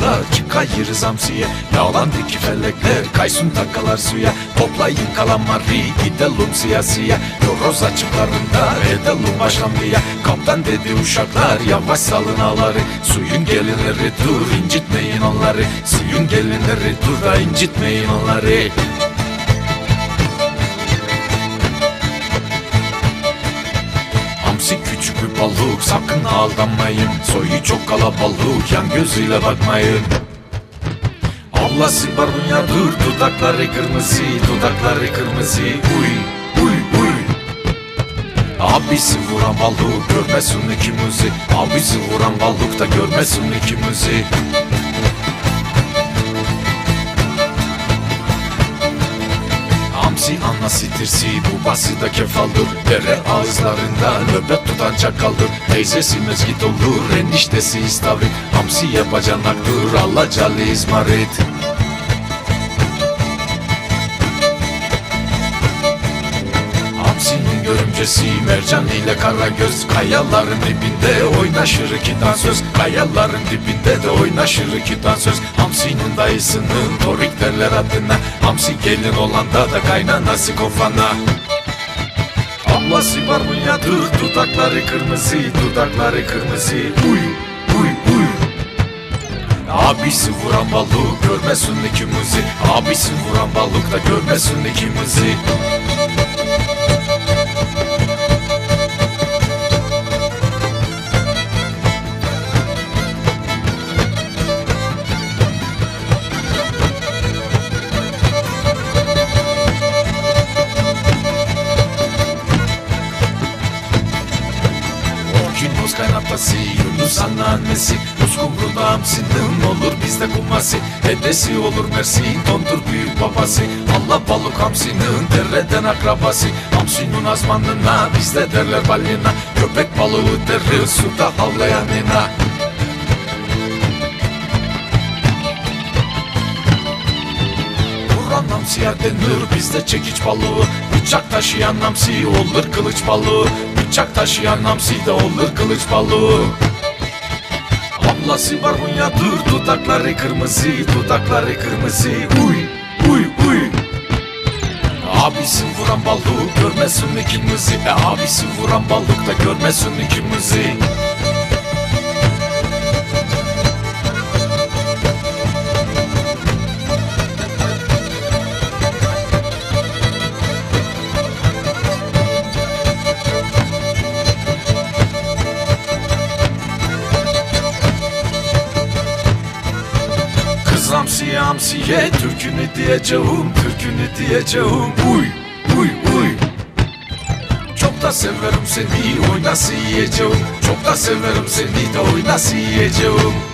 da çıkayırız hamsiye Yağlandaki felekler kaysın takalar suya. Toplayın kalamari gidelim siyasiye. Yoroz açıklarında edelim başlamaya. Kaptan dedi uşaklar yavaş salın ağları. Suyun gelinleri dur incitmeyin onları. Suyun gelinleri dur da incitmeyin onları küçük bir balık sakın aldanmayın. Soyu çok kalabalık yan gözüyle bakmayın. Ablası barbunya dur dudakları kırmızı dudakları kırmızı. Uy uy uy. Abisi vuran balık görmesin ikimizi. Abisi vuran balık da görmesin ikimizi Hamsi anası tirsi babası da kefaldır. Dere ağızlarında nöbet tutan çakaldır. Teyzesi mezgit olur eniştesi istavrit. Hamsiye bacanaktır alacalı izmarit görümcesi mercan ile kara göz Kayaların dibinde oynaşır iki dansöz. Kayaların dibinde de oynaşır iki dansöz. Hamsinin dayısının torik derler adına. Hamsi gelin olanda da kaynanası kofana Ablası barbunyadır dudakları kırmızı dudakları kırmızı. Uy uy uy. Abisi vuran balık görmesin ikimizi Abisi vuran balık da görmesin ikimizi Orkin boz kaynatası Yunus anneannesi. Uskumru'da hamsinin olur bizde kumasi Dedesi olur Mersin dondur büyük babası. Allah balık hamsinin dereden akrabası. Hamsinin azmanına bizde derler balina. Köpek balığı deri suda havlayanına Vuran hamsiye denir bizde çekiç balığı Bıçak taşıyan hamsi olur kılıç balığı. Bıçak taşıyan hamsi de olur kılıç balığı. Ablası barbunyadır dudakları kırmızı dudakları kırmızı. Uy uy uy. Abisi vuran balığı görmesin ikimizi e Abisi vuran balık da görmesin ikimizi Kız hamsiye Türkünü diyeceğim Türkünü diyeceğim Uy uy uy. Çok da severim seni Oy nasıl yiyeceğim? Çok da severim seni de Oy nasıl yiyeceğim